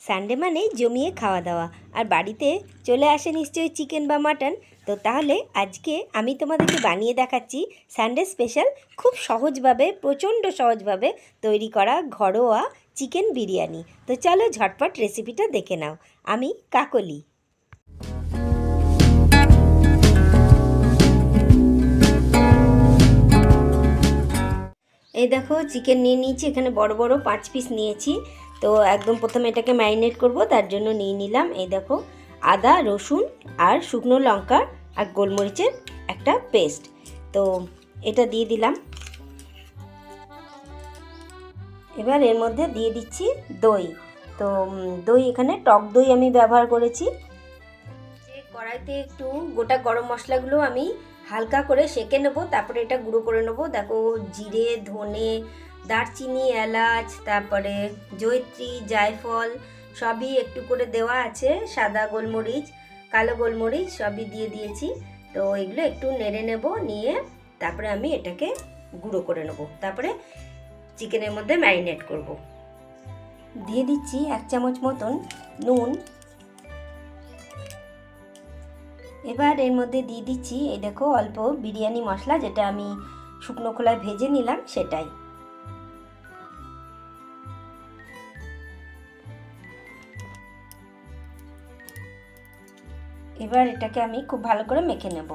Sunday মানে জমিয়ে খাওয়া দাওয়া। আর বাড়িতে চলে আসে নিশ্চয়ই চিকেন বা মাটন তো তাহলে আজকে আমি তোমাদেরকে বানিয়ে দেখাচ্ছি সানডে স্পেশাল খুব সহজভাবে, প্রচণ্ড সহজভাবে তৈরি করা ঘরোয়া চিকেন বিরিয়ানি। তো চলো ঝটপট রেসিপিটা দেখে নাও। আমি কাকলি। এই দেখো চিকেন নিয়ে নিয়েছি, এখানে বড় বড় পাঁচ পিস নিয়েছি। তো একদম প্রথমে এটাকে ম্যারিনেট করব, তার জন্য নিয়ে নিলাম এই দেখো আদা, রসুন আর শুকনো লঙ্কা আর গোলমরিচের একটা পেস্ট। তো এটা দিয়ে দিলাম। এবার এর মধ্যে দিয়ে দিচ্ছি দই। তো দই এখানে টক দই আমি ব্যবহার করেছি। কড়াইতে একটু গোটা গরম মশলাগুলো আমি হালকা করে সেঁকে নেব, তারপরে এটা গুঁড়ো করে নেব। দেখো, জিরে, ধনে দারচিনি, এলাচ, তারপরে জয়ত্রী, জায়ফল, সবই একটু করে দেওয়া আছে। সাদা গোলমরিচ, কালো গোলমরিচ সবই দিয়ে দিয়েছি। তো এগুলো একটু নেড়ে নেব, নিয়ে তারপরে আমি এটাকে গুঁড়ো করে নেব। তারপরে চিকেনের মধ্যে ম্যারিনেট করব। দিয়ে দিচ্ছি এক চামচ মতন নুন। এবার এর মধ্যে দিয়ে দিচ্ছি, এই দেখো অল্প বিরিয়ানি মশলা, যেটা আমি শুকনো খোলায় ভেজে নিলাম, সেটাই। এবার এটাকে আমি খুব ভালো করে মেখে নেব।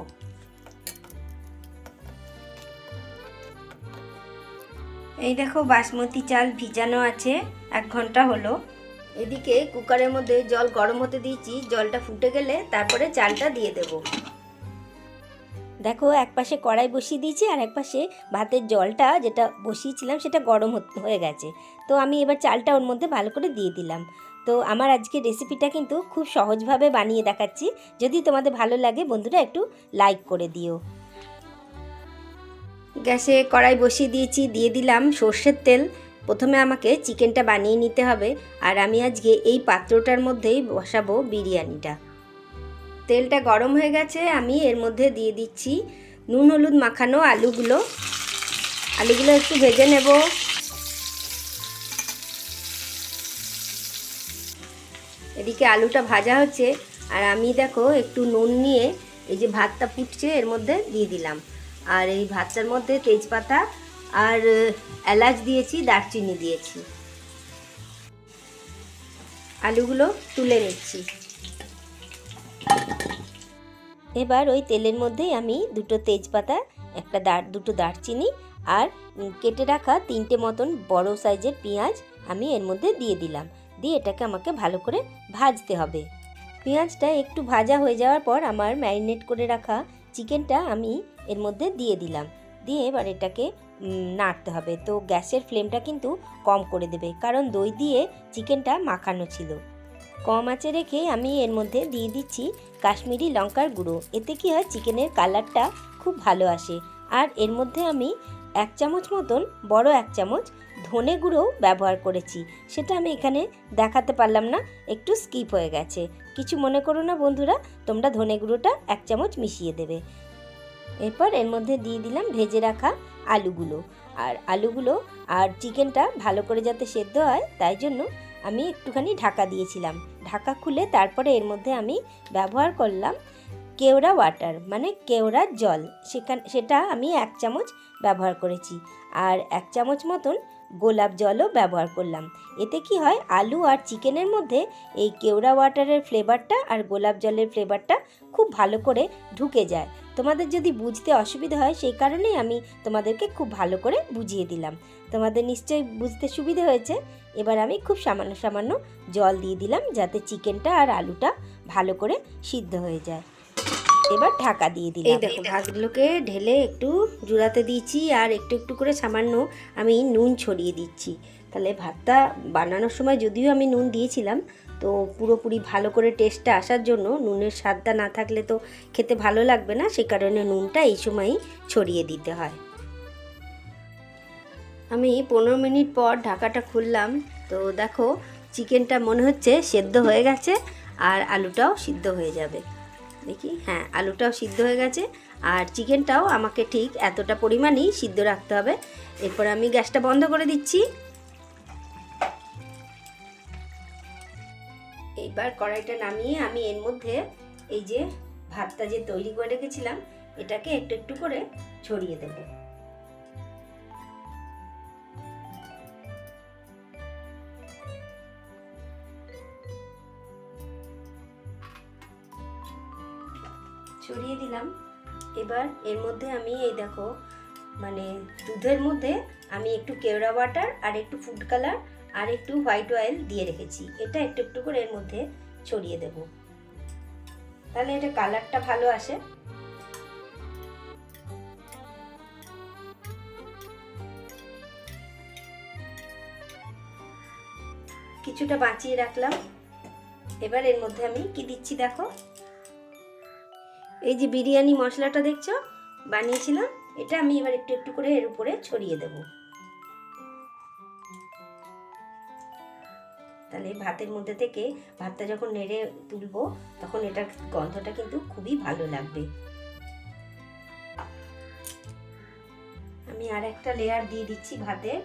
এই দেখো বাসমতি চাল ভিজানো আছে, এক ঘণ্টা হলো। এদিকে কুকারের মধ্যে জল গরম হতে দিয়েছি, জলটা ফুটে গেলে তারপরে চালটা দিয়ে দেব। দেখো এক পাশে কড়াই বসিয়ে দিয়েছি আর এক পাশে ভাতের জলটা যেটা বসিয়েছিলাম সেটা গরম হয়ে গেছে। তো আমি এবার চালটা ওর মধ্যে ভালো করে দিয়ে দিলাম। তো আমার আজকে রেসিপিটা কিন্তু খুব সহজভাবে বানিয়ে দেখাচ্ছি। যদি তোমাদের ভালো লাগে বন্ধুরা একটু লাইক করে দিও। গ্যাসে কড়াই বসিয়ে দিয়েছি, দিয়ে দিলাম সর্ষের তেল। প্রথমে আমাকে চিকেনটা বানিয়ে নিতে হবে আর আমি আজকে এই পাত্রটার মধ্যেই বসাবো বিরিয়ানিটা। তেলটা গরম হয়ে গেছে, আমি এর মধ্যে দিয়ে দিচ্ছি নুন, হলুদ মাখানো আলুগুলো। আলুগুলো একটু ভেজে নেব। এদিকে আলুটা ভাজা হচ্ছে, আর আমি দেখো একটু নুন নিয়ে এই যে ভাতটা ফুটছে, এর মধ্যে দিয়ে দিলাম। আর এই ভাতটার মধ্যে তেজপাতা আর এলাচ দিয়েছি, দারচিনি দিয়েছি। আলুগুলো তুলে নিচ্ছি। এবার ওই তেলের মধ্যেই আমি দুটো তেজপাতা, একটা দার, দুটো দারচিনি আর কেটে রাখা তিনটে মতন বড় সাইজের পেঁয়াজ আমি এর মধ্যে দিয়ে দিলাম। দিয়ে এটাকে আমাকে ভালো করে ভাজতে হবে। পেঁয়াজটা একটু ভাজা হয়ে যাওয়ার পর আমার ম্যারিনেট করে রাখা চিকেনটা আমি এর মধ্যে দিয়ে দিলাম। দিয়ে এবার এটাকে নাড়তে হবে। তো গ্যাসের ফ্লেমটা কিন্তু কম করে দেবে, কারণ দই দিয়ে চিকেনটা মাখানো ছিল। কম আঁচে রেখে আমি এর মধ্যে দিয়ে দিচ্ছি কাশ্মীরি লঙ্কার গুঁড়ো। এতে কি হয়, চিকেনের কালারটা খুব ভালো আসে। আর এর মধ্যে আমি এক চামচ মতন, বড় এক চামচ ধনে গুঁড়ো ব্যবহার করেছি। সেটা আমি এখানে দেখাতে পারলাম না, একটু স্কিপ হয়ে গেছে। কিছু মনে করো না বন্ধুরা, তোমরা ধনে গুঁড়োটা এক চামচ মিশিয়ে দেবে। এরপর এর মধ্যে দিয়ে দিলাম ভেজে রাখা আলুগুলো। আর আলুগুলো আর চিকেনটা ভালো করে যাতে সেদ্ধ হয়, তাই জন্য আমি একটুখানি ঢাকা দিয়েছিলাম। ঢাকা খুলে তারপরে এর মধ্যে আমি ব্যবহার করলাম কেওড়া ওয়াটার মানে কেওড়ার জল। সেখান, সেটা আমি এক চামচ ব্যবহার করেছি। আর এক চামচ মতন গোলাপ জলও ব্যবহার করলাম। এতে কি হয়, আলু আর চিকেনের মধ্যে এই কেওড়া ওয়াটারের ফ্লেভারটা আর গোলাপ জলের ফ্লেভারটা খুব ভালো করে ঢুকে যায়। তোমাদের যদি বুঝতে অসুবিধা হয়, সেই কারণেই আমি তোমাদেরকে খুব ভালো করে বুঝিয়ে দিলাম। তোমাদের নিশ্চয়ই বুঝতে সুবিধা হয়েছে। এবার আমি খুব সামান্য সামান্য জল দিয়ে দিলাম যাতে চিকেনটা আর আলুটা ভালো করে সিদ্ধ হয়ে যায়। এবার ঢাকা দিয়ে দিলাম। এই দেখো ভাতগুলোকে ঢেলে একটু জুড়াতে দিয়েছি আর একটু একটু করে সামান্য আমি নুন ছড়িয়ে দিচ্ছি। তাহলে ভাতটা বানানোর সময় যদিও আমি নুন দিয়েছিলাম তো পুরোপুরি ভালো করে টেস্টটা আসার জন্য নুনের স্বাদটা না থাকলে তো খেতে ভালো লাগবে না সে কারণে নুনটা এই সময়ই ছড়িয়ে দিতে হয়। আমি পনেরো মিনিট পর ঢাকাটা খুললাম তো দেখো চিকেনটা মনে হচ্ছে সেদ্ধ হয়ে গেছে আর আলুটাও সিদ্ধ হয়ে যাবে। দেখি হ্যাঁ আলুটাও সিদ্ধ হয়ে গেছে আর চিকেনটাও আমাকে ঠিক এতটা পরিমাণেই সিদ্ধ রাখতে হবে। এরপর আমি গ্যাসটা বন্ধ করে দিচ্ছি। এইবার কড়াইটা নামিয়ে আমি এর মধ্যে এই যে ভাতটা যে তৈরি করে রেখেছিলাম, এটাকে একটু একটু করে ছড়িয়ে দেব। দিলাম। এবার এর মধ্যে আমি এই দেখো মানে দুধের মধ্যে আমি একটু কেওড়া ওয়াটার আর একটু ফুড কালার আর একটু হোয়াইট অয়েল দিয়ে রেখেছি। এটা একটু একটু করে এর মধ্যে ছড়িয়ে দেব। তাহলে এটা কালারটা ভালো আসে। কিছুটা বাঁচিয়ে রাখলাম। এবার এর মধ্যে আমি কি দিচ্ছি দেখো? এই যে বিরিয়ানি মশলাটা দেখছ? বানিয়েছিলাম। এটা আমি এবার একটু একটু করে এর উপরে ছড়িয়ে দেব। তাহলে ভাতের মধ্যে থেকে ভাতটা যখন নেড়ে তুলবো, তখন এটার গন্ধটা কিন্তু খুবই ভালো লাগবে। আমি আর একটা লেয়ার দিয়ে দিচ্ছি ভাতের।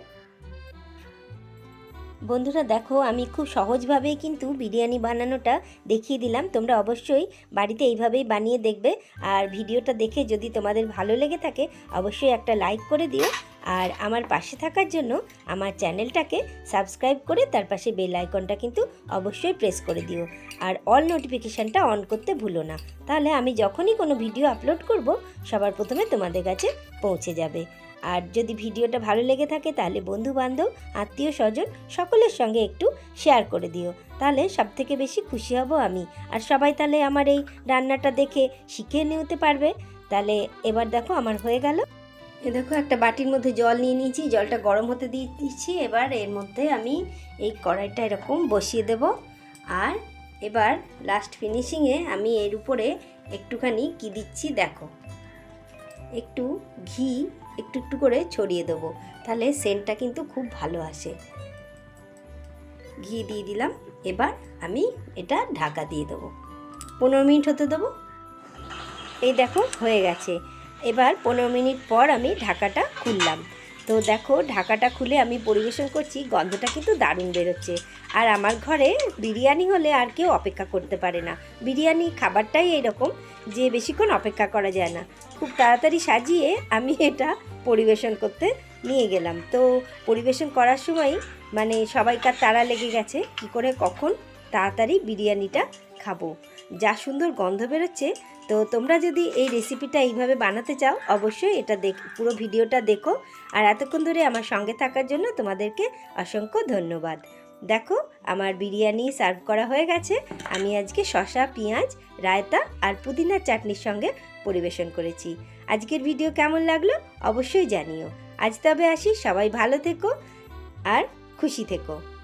বন্ধুরা দেখো, আমি খুব সহজভাবেই কিন্তু বিরিয়ানি বানানোটা দেখিয়ে দিলাম। তোমরা অবশ্যই বাড়িতে এইভাবেই বানিয়ে দেখবে। আর ভিডিওটা দেখে যদি তোমাদের ভালো লেগে থাকে, অবশ্যই একটা লাইক করে দিও। আর আমার পাশে থাকার জন্য আমার চ্যানেলটাকে সাবস্ক্রাইব করে তার পাশে বেল আইকনটা কিন্তু অবশ্যই প্রেস করে দিও। আর অল নোটিফিকেশানটা অন করতে ভুলো না। তাহলে আমি যখনই কোনো ভিডিও আপলোড করব, সবার প্রথমে তোমাদের কাছে পৌঁছে যাবে। আর যদি ভিডিওটা ভালো লেগে থাকে তাহলে বন্ধু বান্ধব আত্মীয় স্বজন সকলের সঙ্গে একটু শেয়ার করে দিও। তাহলে সব থেকে বেশি খুশি হব আমি। আর সবাই তাহলে আমার এই রান্নাটা দেখে শিখে নিতে পারবে। তাহলে এবার দেখো আমার হয়ে গেল। এ দেখো একটা বাটির মধ্যে জল নিয়ে নিয়েছি, জলটা গরম হতে দিয়ে দিচ্ছি। এবার এর মধ্যে আমি এই কড়াইটা এরকম বসিয়ে দেব। আর এবার লাস্ট ফিনিশিংয়ে আমি এর উপরে একটুখানি কি দিচ্ছি দেখো। একটু ঘি একটু একটু করে ছড়িয়ে দেবো। তাহলে সেন্টটা কিন্তু খুব ভালো আসে। ঘি দিয়ে দিলাম। এবার আমি এটা ঢাকা দিয়ে দেবো। পনেরো মিনিট হতে দেবো। এই দেখো, হয়ে গেছে। এবার পনেরো মিনিট পর আমি ঢাকাটা খুললাম। তো দেখো, ঢাকাটা খুলে আমি পরিবেশন করছি, গন্ধটা কিন্তু দারুণ বেরোচ্ছে। আর আমার ঘরে বিরিয়ানি হলে আর কেউ অপেক্ষা করতে পারে না। বিরিয়ানি খাবারটাই এরকম যে বেশিক্ষণ অপেক্ষা করা যায় না। খুব তাড়াতাড়ি সাজিয়ে আমি এটা পরিবেশন করতে নিয়ে গেলাম। তো পরিবেশন করার সময় মানে সবাইকার তাড়া লেগে গেছে, কি করে কখন তাড়াতাড়ি বিরিয়ানিটা খাব। যা সুন্দর গন্ধ বেরোচ্ছে তো তোমরা যদি এই রেসিপিটা এইভাবে বানাতে চাও, অবশ্যই এটা দেখ, পুরো ভিডিওটা দেখো। আর এতক্ষণ ধরে আমার সঙ্গে থাকার জন্য তোমাদেরকে অসংখ্য ধন্যবাদ। দেখো, আমার বিরিয়ানি সার্ভ করা হয়ে গেছে। আমি আজকে শসা, পেঁয়াজ, রায়তা আর পুদিনার চাটনির সঙ্গে পরিবেশন করেছি। আজকের ভিডিও কেমন লাগল অবশ্যই জানিও। আজ তবে আসি, সবাই ভালো থেকো আর খুশি থেকো।